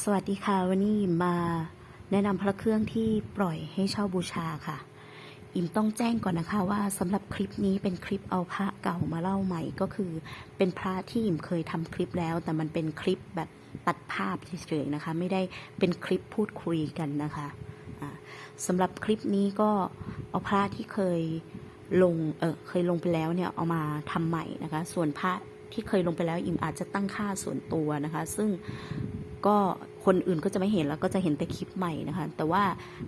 สวัสดีค่ะ วันนี้อิมมาแนะนำพระเครื่องที่ปล่อยให้เช่าบูชาค่ะ อิมต้องแจ้งก่อนนะคะว่าสำหรับคลิปนี้เป็นคลิปเอาพระเก่ามาเล่าใหม่ก็คือ เป็นพระที่อิมเคยทำคลิปแล้ว แต่มันเป็นคลิปแบบตัดภาพเฉยๆนะคะ ไม่ได้เป็นคลิปพูดคุยกันนะคะสำหรับคลิปนี้ก็เอาพระที่เคยลงเออเคยลงไปแล้วเนี่ยเอามาทำใหม่นะคะ ส่วนพระที่เคยลงไปแล้วอิมอาจจะตั้งค่าส่วนตัวนะคะ ซึ่ง ก็คนอื่นก็จะไม่เห็นแล้วก็จะเห็นแต่คลิปใหม่นะคะ แต่ว่า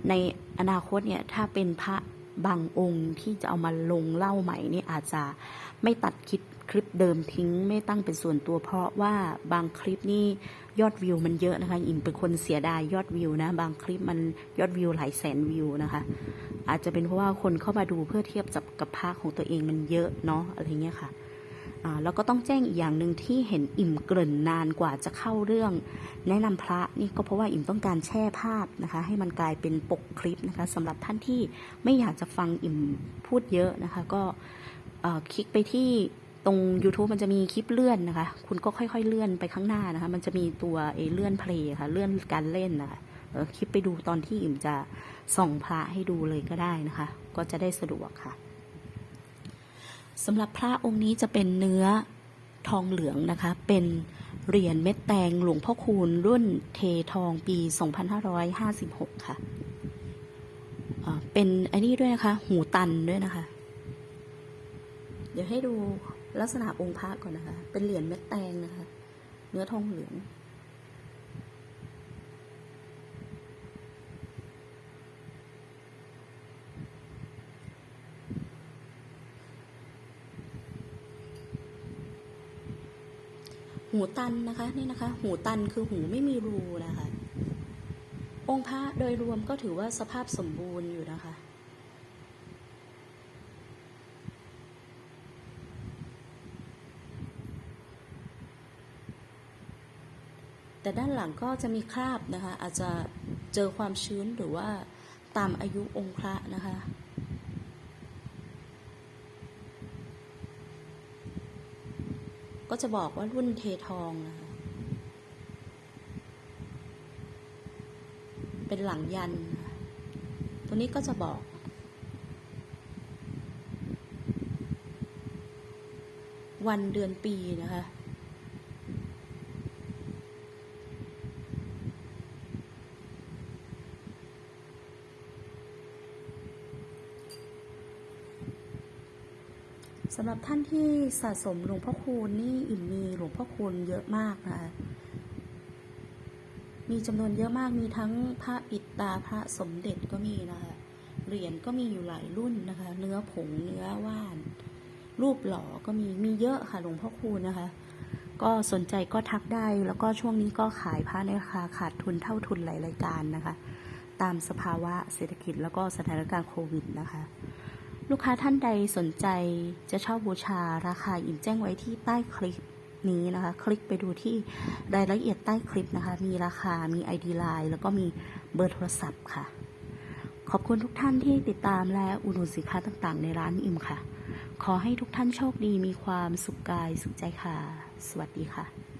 ในอนาคตเนี่ยถ้าเป็นพระบางองค์ที่จะเอามาลงเล่าใหม่นี่อาจจะไม่ตัดคลิปคลิปเดิมทิ้งไม่ตั้งเป็นส่วนตัว เพราะว่าบางคลิปนี่ยอดวิวมันเยอะนะคะอิมเป็นคนเสียดายยอดวิวนะ บางคลิปมันยอดวิวหลายแสนวิวนะคะ อาจจะเป็นเพราะว่าคนเข้ามาดูเพื่อเทียบกับกับพระของตัวเองมันเยอะเนาะอะไรเงี้ยค่ะ แล้วก็ต้องแจ้งอีกอย่างหนึ่งที่เห็นอิ่มเกริ่นนานกว่าจะเข้าเรื่อง แนะนำพระนี่ก็เพราะว่าอิ่มต้องการแช่ภาพนะคะ ให้มันกลายเป็นปกคลิปนะคะสำหรับท่านที่ไม่อยากจะฟังอิ่มพูดเยอะนะคะ ก็คลิกไปที่ตรง YouTube มันจะมีคลิปเลื่อนนะคะ คุณก็ค่อยๆเลื่อนไปข้างหน้านะคะ มันจะมีตัวเอเลื่อนเพลย์ค่ะ เลื่อนการเล่นนะคะคลิปไปดูตอนที่อิ่มจะส่องพระให้ดูเลยก็ได้นะคะ ก็จะได้สะดวกค่ะ สำหรับพระองค์นี้จะเป็นเนื้อทองเหลืองนะคะ เป็นเหรียญเม็ดแตงหลวงพ่อคูณรุ่นเททองปี 2556 ค่ะอ่าเป็นอันนี้ด้วยนะคะ หูตันด้วยนะคะ เดี๋ยวให้ดูลักษณะองค์พระก่อนนะคะ เป็นเหรียญเม็ดแตงนะคะ เนื้อทองเหลือง หูตันนะคะนี่นะคะ หูตันคือหูไม่มีรูนะคะ องค์พระโดยรวมก็ถือว่าสภาพสมบูรณ์อยู่นะคะ แต่ด้านหลังก็จะมีคราบนะคะ อาจจะเจอความชื้นหรือว่าตามอายุองค์พระนะคะ ก็จะบอกว่ารุ่นเททองนะคะ เป็นหลังยัน ตัวนี้ก็จะบอก วันเดือนปีนะคะ สำหรับท่านที่สะสมหลวงพ่อคูณนี่อิ่มมีหลวงพ่อคูณเยอะมากนะคะมีจำนวนเยอะมากมีทั้งพระปิดตาพระสมเด็จก็มีนะคะเหรียญก็มีอยู่หลายรุ่นนะคะ เนื้อผงเนื้อว่าน รูปหล่อก็มีมีเยอะค่ะหลวงพ่อคูณนะคะ ก็สนใจก็ทักได้แล้วก็ช่วงนี้ก็ขายพระในราคาขาดทุนเท่าทุนหลายรายการนะคะ ตามสภาวะเศรษฐกิจแล้วก็สถานการณ์โควิดนะคะ ลูกค้าท่านใดสนใจจะเช่าบูชาราคาอิ่มแจ้งไว้ที่ใต้คลิปนี้นะคะ คลิกไปดูที่รายละเอียดใต้คลิปนะคะ มีราคา มี ID Line แล้วก็มีเบอร์โทรศัพท์ค่ะ ขอบคุณทุกท่านที่ติดตามและอุดหนุนสินค้าต่างๆ ในร้านอิ่มค่ะ ขอให้ทุกท่านโชคดีมีความสุขกายสุขใจค่ะ สวัสดีค่ะ